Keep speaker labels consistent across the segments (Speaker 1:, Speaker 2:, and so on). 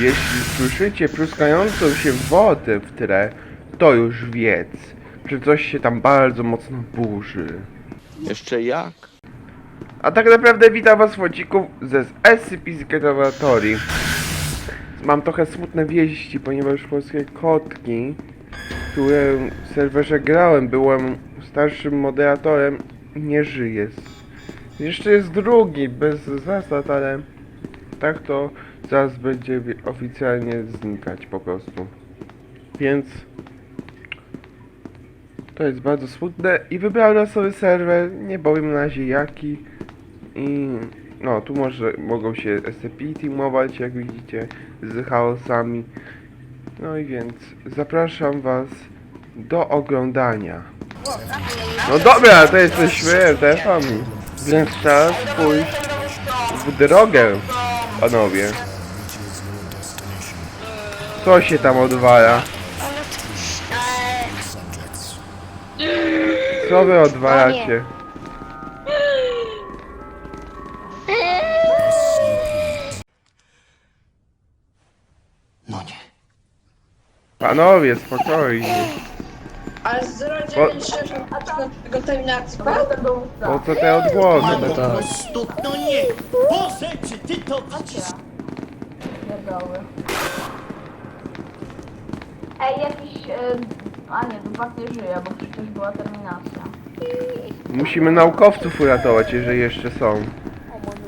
Speaker 1: Jeśli słyszycie pluskającą się wodę w tle, to już wiedz, że coś się tam bardzo mocno burzy.
Speaker 2: Jeszcze jak?
Speaker 1: A tak naprawdę witam was Wojcików ze SCP Laboratorii. Mam trochę smutne wieści, ponieważ polskie kotki, które w serwerze grałem, byłem starszym moderatorem, nie żyje. Jeszcze jest drugi, bez zasad, ale tak to zaraz będzie oficjalnie znikać po prostu. Więc to jest bardzo smutne i wybrałem na sobie serwer, nie powiem na razie jaki. I no, tu może mogą się SCP teamować, jak widzicie, z chaosami. No i więc zapraszam was do oglądania. No dobra, to jesteśmy RTF-ami. Więc czas pójść w drogę, panowie. Co się tam odwala? Co wy odwalacie?
Speaker 2: No nie.
Speaker 1: Panowie, spokojnie.
Speaker 3: Ale 096 gotowi na akcję.
Speaker 1: Po co te odgłosy?
Speaker 4: Po prostu to nie! Boże, czy ty to widzisz?
Speaker 5: Ej, jakiś... E, a nie, to Bart nie żyje, bo przecież była terminacja.
Speaker 1: Musimy naukowców uratować, jeżeli jeszcze są.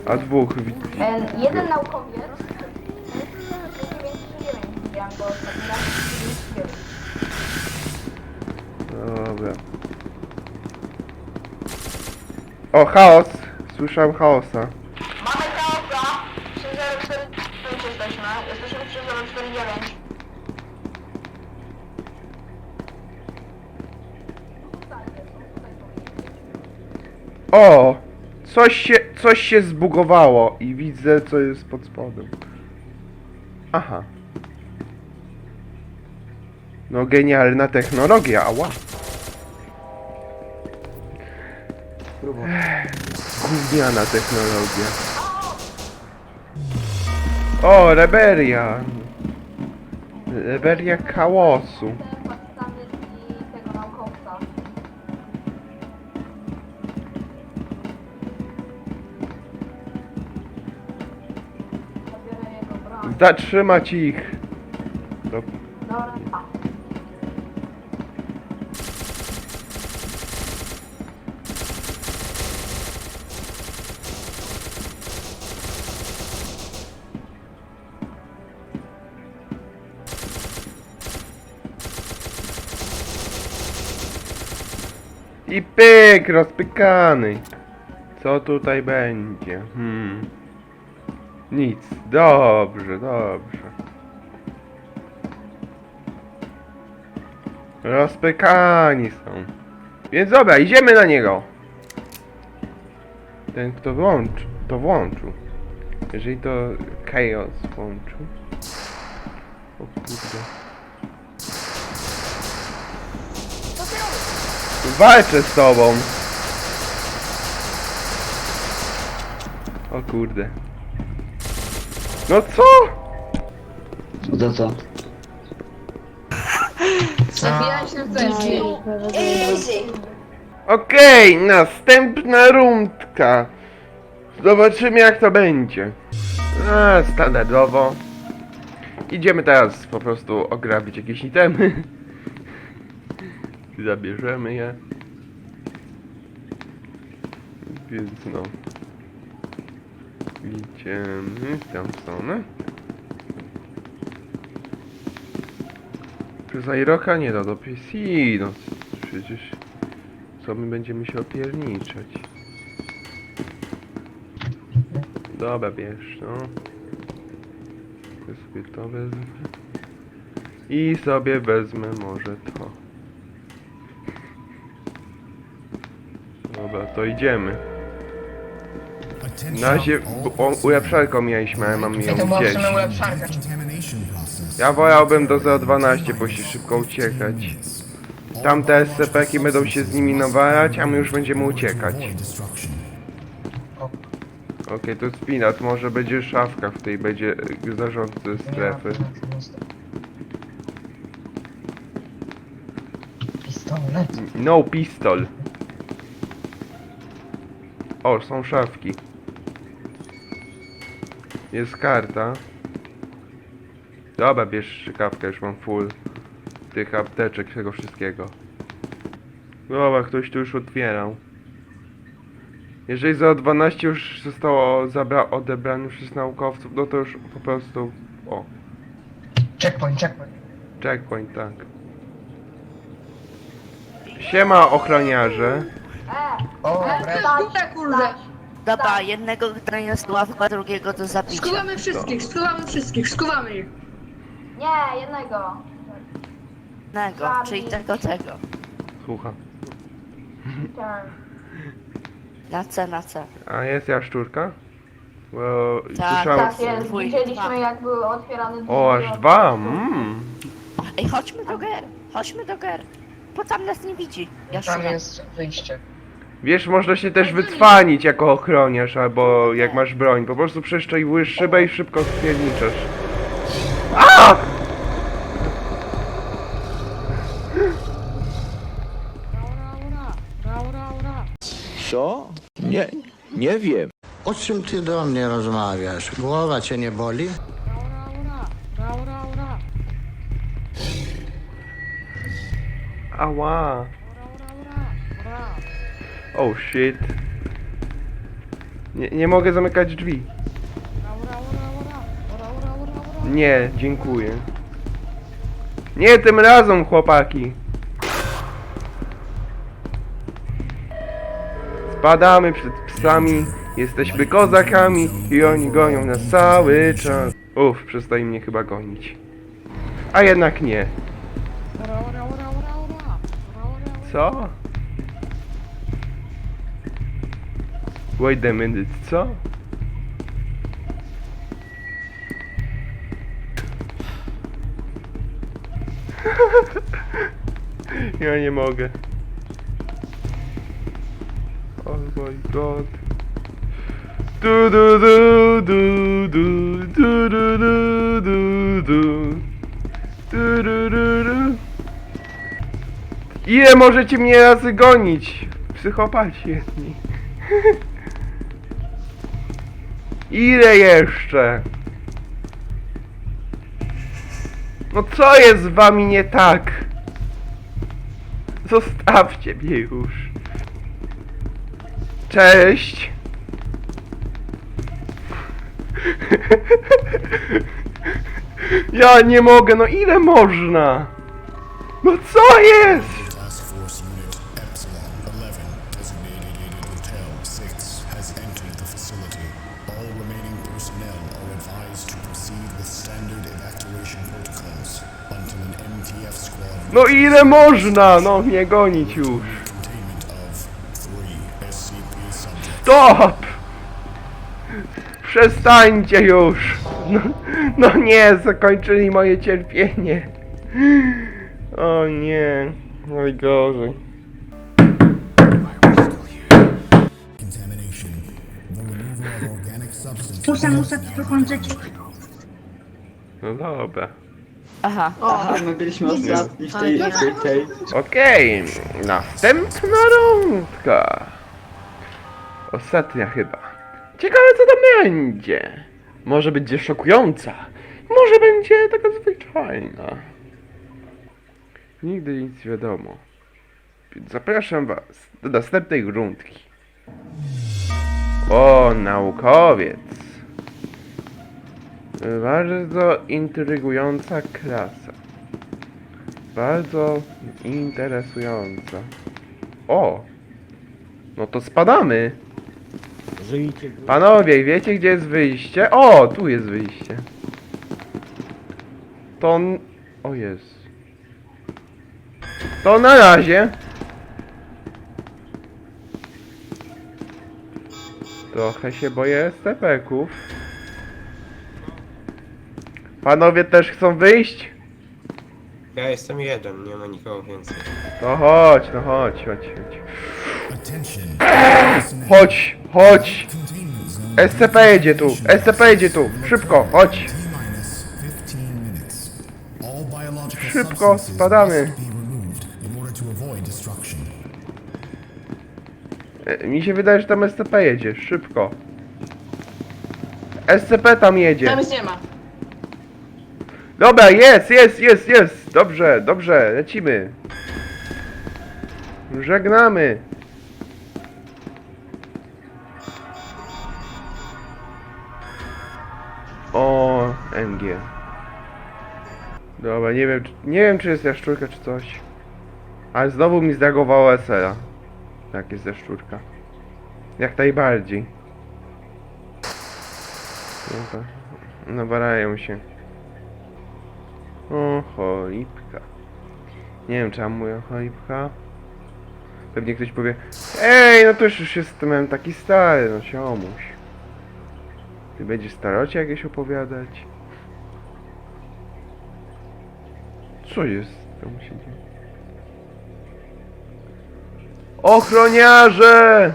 Speaker 1: A dwóch wi-
Speaker 5: E, jeden naukowiec... 939 widziałem go ostatni raz. 99.
Speaker 1: Dobra. O, chaos! Słyszałem chaosa.
Speaker 5: Mamy chaosa! 3049 jesteśmy. Jesteśmy 3049.
Speaker 1: O! Coś się, coś się zbugowało i widzę, co jest pod spodem. Aha. No genialna technologia, ała. Ech, Gówniana technologia. O, Reberia. Reberia chaosu. Zatrzymać ich. Do... I pyk, rozpykany. Co tutaj będzie? Hmm. Nic. Dobrze, dobrze. Rozpykani są. Więc dobra, idziemy na niego. Ten kto włączy, to włączył. Jeżeli to Chaos włączył. O kurde. Walczę z tobą. O kurde. No co?
Speaker 2: To co?
Speaker 3: Zabijam się w drzwi. Easy.
Speaker 1: Okej, następna rundka. Zobaczymy jak to będzie. A, standardowo. Idziemy teraz po prostu ograbić jakieś itemy. Zabierzemy je. Więc no. Idziemy w tę stronę. Przez Airoka nie da do PC, no przecież co my będziemy się opierniczać? Dobra, bierz, no. Ja sobie to wezmę. I sobie wezmę może to. Dobra, to idziemy. Na razie b- o, ulepszarką mieliśmy, mamy ją
Speaker 3: To była w
Speaker 1: gdzieś.
Speaker 3: sumie ulepszarka.
Speaker 1: Ja wolałbym do 012, bo się szybko uciekać. Tamte SCP-ki będą się z nimi nawalać, a my już będziemy uciekać. Okej, to spinat, może będzie szafka w tej, będzie zarządcy strefy.
Speaker 2: Pistolet.
Speaker 1: No pistol. O, są szafki. Jest karta. Dobra, bierz szykawkę, już mam full tych apteczek, tego wszystkiego. Dobra, ktoś tu już otwierał. Jeżeli za 12 już zostało zabra odebrane przez naukowców, no to już po prostu... O,
Speaker 2: Checkpoint, checkpoint.
Speaker 1: checkpoint, tak. Siema ochroniarze.
Speaker 2: O, wreszcie.
Speaker 3: Kurde.
Speaker 6: Dobra, jednego grania z ławka, drugiego do zabicia.
Speaker 3: Skuwamy wszystkich, skuwamy wszystkich, skuwamy ich.
Speaker 5: Nie, jednego.
Speaker 6: Jednego, czyli tego, tego.
Speaker 1: Słucham.
Speaker 5: Turn.
Speaker 6: Na C, na C.
Speaker 1: A jest jaszczurka? Bo
Speaker 6: Tak,
Speaker 1: słyszałem...
Speaker 5: Tak jest, widzieliśmy jak były otwierane drzwi.
Speaker 1: O, aż dwa! Mm.
Speaker 6: Ej, chodźmy do Ger, chodźmy do Ger. Bo tam nas nie widzi. Ja
Speaker 2: Tam
Speaker 6: szukam.
Speaker 2: jest wyjście.
Speaker 1: Wiesz, można się też wycwanić jako ochroniarz, albo jak masz broń. Po prostu przeszczaj szybę i szybko spierniczasz. A!
Speaker 2: Co? Nie, nie wiem.
Speaker 7: O czym ty do mnie rozmawiasz? Głowa cię nie boli?
Speaker 1: Ała! Oh shit. Nie, nie mogę zamykać drzwi. Nie, dziękuję. Nie tym razem, chłopaki. Spadamy przed psami, jesteśmy kozakami i oni gonią nas cały czas. Uff, przestali mnie chyba gonić. A jednak nie. Co? Wait a minute, co? ja nie mogę. Oh my god. Du du du du du du du du du du du du du du Ile możecie mnie razy gonić? Psychopaci jedni. Ile jeszcze? No co jest z wami nie tak? Zostawcie mnie już. Cześć. Ja nie mogę, no ile można? No co jest? No ile można? No mnie gonić już. Stop! Przestańcie już! No, no nie, zakończyli moje cierpienie. O nie, najgorzej.
Speaker 8: Muszę, muszę to dokończyć.
Speaker 1: No dobra.
Speaker 6: Aha,
Speaker 2: A, my byliśmy ostatni w tej, w tej, tej.
Speaker 1: Okej, następna rundka. Ostatnia chyba. Ciekawe co to będzie. Może będzie szokująca. Może będzie taka zwyczajna. Nigdy nic wiadomo. Więc zapraszam was do następnej rundki. O, naukowiec. Bardzo intrygująca klasa. Bardzo interesująca. O! No to spadamy. Panowie, wiecie gdzie jest wyjście? O, tu jest wyjście. To... n- O jest. To na razie. Trochę się boję stepeków. Panowie też chcą wyjść?
Speaker 9: Ja jestem jeden, nie ma nikogo więcej.
Speaker 1: No chodź, no chodź, chodź, chodź. Chodź, chodź! SCP jedzie tu! SCP jedzie tu! Szybko, chodź!
Speaker 10: T-minus 15 minutes. All biological
Speaker 1: Szybko, spadamy. E, Mi się wydaje, że tam SCP jedzie. Szybko. SCP tam jedzie.
Speaker 3: Tam nic nie ma.
Speaker 1: Dobra, jest, jest, jest, jest! Dobrze, dobrze, lecimy. Żegnamy. O, NG. Dobra, nie wiem, czy, nie wiem czy jest jaszczurka czy coś. Ale znowu mi zdagowało SL-a. Jak jest jaszczurka. Jak najbardziej. To, nawarają się. O, cholipka. Nie wiem, mam mówię cholipka. Pewnie ktoś powie Ej, no to już jestem taki stary, no siomuś. Ty będziesz starocie jakieś opowiadać? Co jest? Mu się dzieje? Ochroniarze!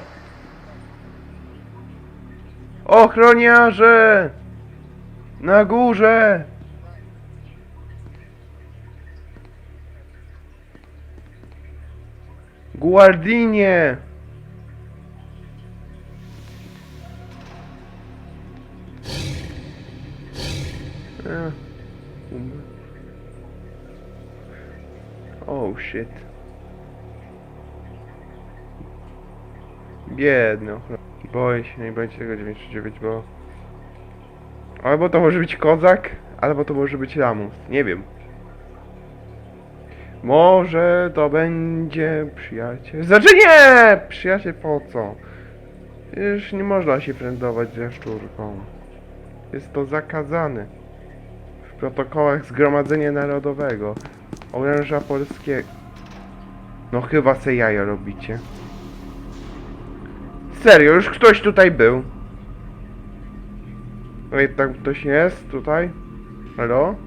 Speaker 1: Ochroniarze! Na górze! Guardinie! Um- Oh shit. Biedny ochron- Boję się najbardziej tego 99, bo... Albo to może być kozak, albo to może być lamus. Nie wiem. Może to będzie przyjaciel. Znaczy nie! Przyjaciel po co? Już nie można się frędować ze szczurką. Jest to zakazane. W protokołach Zgromadzenia Narodowego. Oręża polskiego. No chyba se jaja robicie. Serio, już ktoś tutaj był. No i tam ktoś jest tutaj? Halo?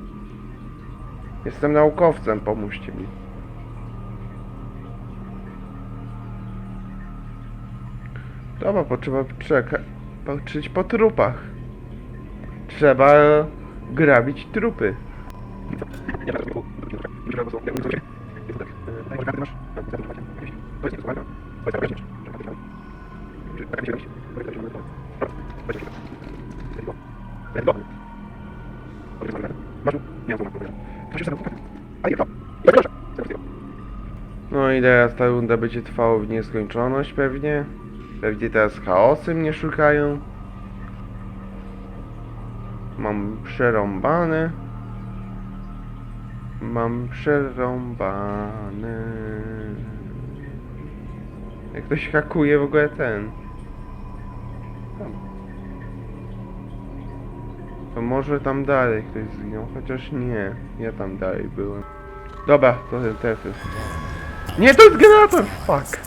Speaker 1: Jestem naukowcem, pomóżcie mi. Dobra, potrzeba czekać, patrzeć po trupach. Trzeba grabić trupy. I teraz ta runda będzie trwała w nieskończoność pewnie. Pewnie teraz chaosy mnie szukają. Mam przerąbane. Mam przerąbane. Jak ktoś hakuje w ogóle ten. To może tam dalej ktoś zginął, chociaż nie. Ja tam dalej byłem. Dobra, to ten trefy. Nie, to jest generator! Fuck.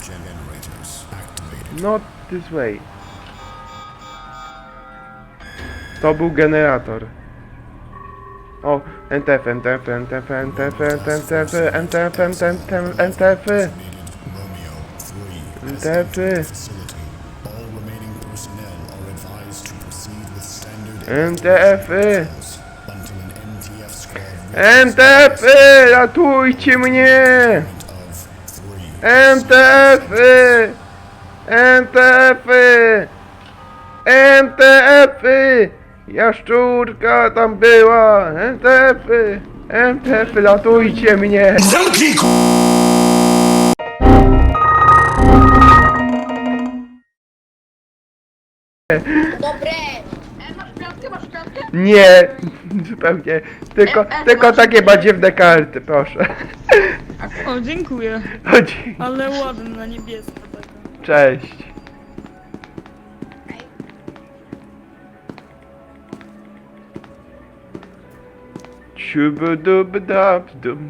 Speaker 1: Not this way. To był generator. O, NTF, NTF, NTF, NTF, NTF, NTF, NTF, NTF,
Speaker 10: Romeo 3 has
Speaker 1: NTF,
Speaker 10: entered the facility. All remaining personnel are advised to proceed with standard
Speaker 1: NTF,
Speaker 10: protocols until an MTF squad
Speaker 1: NTF, ratujcie mnie! MTF-y! MTF-y! MTF-y! Jaszczurka tam była! MTF-y! MTF-y, latujcie mnie!
Speaker 3: Zamknij.
Speaker 5: Dobre! E, masz?
Speaker 1: Nie, zupełnie. Tylko,
Speaker 5: e, e,
Speaker 1: tylko takie badziewne karty, proszę.
Speaker 8: O, dziękuję.
Speaker 1: Chodzi.
Speaker 8: Ale ładna, niebieska taka.
Speaker 1: Cześć. Ciubudubdabdum.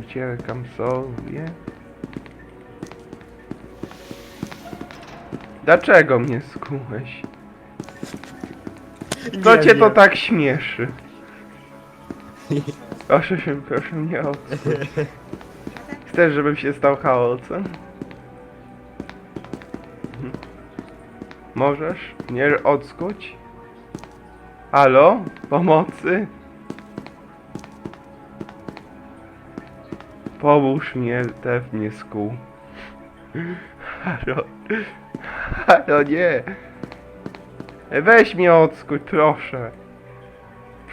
Speaker 1: Uciekam sobie. Dlaczego mnie skułeś? Co cię to tak śmieszy? Proszę się, proszę mnie odsuć. Chcesz, żebym się stał chaosem? Możesz mnie odskuć? Halo? Pomocy? Pomóż mnie, Tef mnie skuł. Halo? Halo, nie. Weź mnie odskuć, proszę.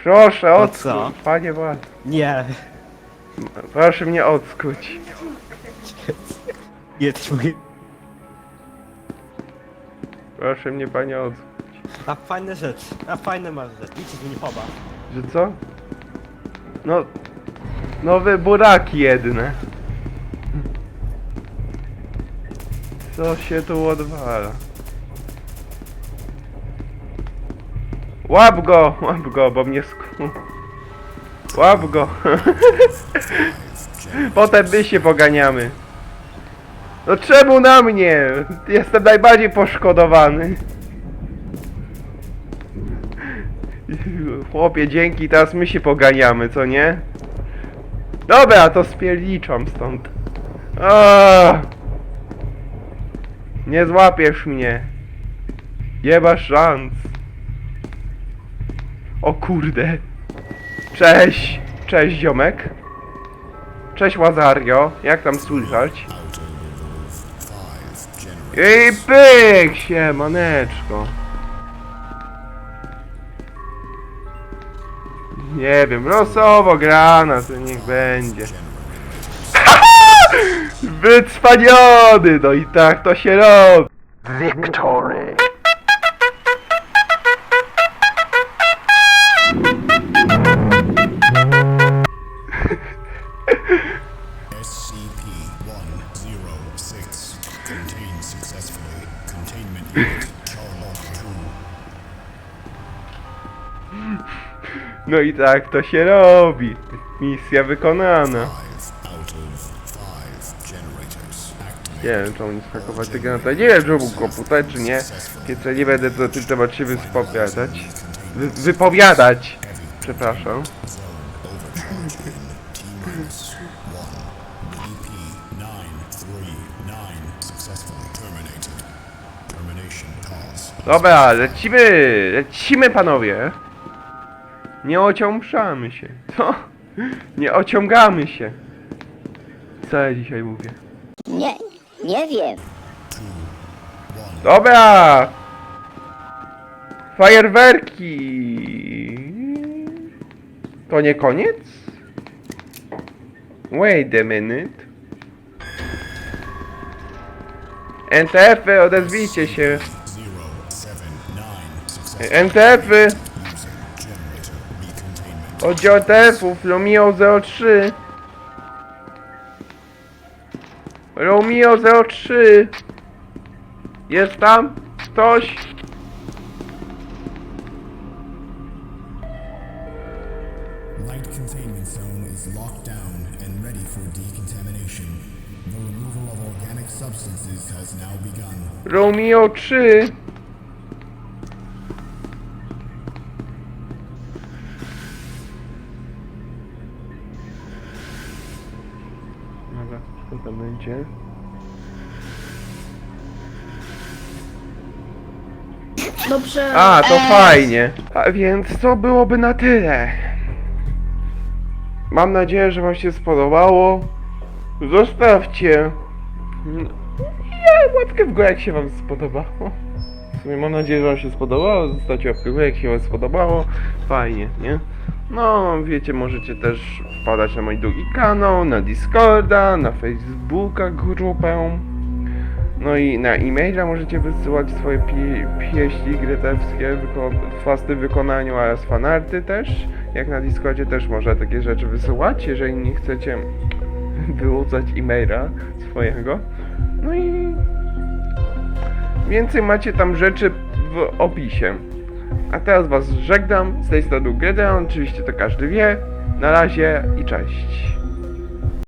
Speaker 1: Proszę, odskuć, panie władz.
Speaker 2: Nie.
Speaker 1: Proszę mnie odskuć.
Speaker 2: Nie twój.
Speaker 1: Proszę mnie panie odskuć.
Speaker 2: A fajne rzecz. A fajne masz rzecz. Idź z chowa.
Speaker 1: Że co? No... Nowe buraki jedne. Co się tu odwala? Łap go! Łap go, bo mnie sku... Łap go! Potem my się poganiamy. No czemu na mnie? Jestem najbardziej poszkodowany. Chłopie, dzięki, teraz my się poganiamy, co nie? Dobra, to spierniczam stąd. Nie złapiesz mnie. Nie masz szans. O kurde. Cześć. Cześć, ziomek. Cześć, Łazario. Jak tam słychać? I pyk się, maneczko. Nie wiem, losowo grana, to niech będzie. Wycwaniony, no i tak to się robi. Victory. No i tak to się robi. Misja wykonana. Nie wiem, czy on skakować tego granata. Nie wiem, czy go putać, czy nie. Więc ja nie będę na ten temat się wyspowiadać. Wy wypowiadać. Przepraszam.
Speaker 10: Overcharge in T minus one. BP 939 successfully terminated. Termination cause.
Speaker 1: Dobra, lecimy! Lecimy, panowie! Nie ociągamy się. Co? Nie ociągamy się. Co ja dzisiaj mówię?
Speaker 6: Nie, nie wiem.
Speaker 1: Dobra! Fajerwerki! To nie koniec? Wait a minute. NTF-y, odezwijcie się.
Speaker 10: 079 successful.
Speaker 1: NTF-y. Oddział NTF-ów, Romeo 03. Romeo 03. Jest tam? Ktoś?
Speaker 10: Light containment zone is locked down and ready for decontamination. The removal of organic substances has now begun.
Speaker 1: Romeo 3. będzie?
Speaker 3: Dobrze.
Speaker 1: A, to fajnie. A więc to byłoby na tyle. Mam nadzieję, że wam się spodobało. Zostawcie ja, łapkę w górę, jak się wam spodobało. W sumie mam nadzieję, że wam się spodobało. Zostawcie łapkę w górę, jak się wam spodobało. Fajnie, nie? No, wiecie, możecie też wpadać na mój drugi kanał, na Discorda, na Facebooka grupę. No i na e-maila możecie wysyłać swoje pie pieśni gretewskie, wyko fasty w wykonaniu oraz fanarty też. Jak na Discordzie też można takie rzeczy wysyłać, jeżeli nie chcecie wyłudzać e-maila swojego. No i więcej macie tam rzeczy w opisie. A teraz was żegnam, z tej strony Gedeon, oczywiście to każdy wie. Na razie i cześć.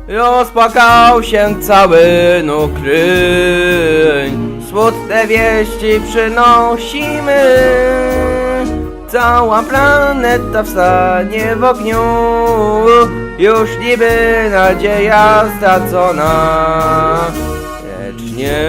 Speaker 11: Rozpłakał się cały nukryń Smutne wieści przynosimy. Cała planeta wstanie w ogniu. Już niby nadzieja stracona. Lecz nie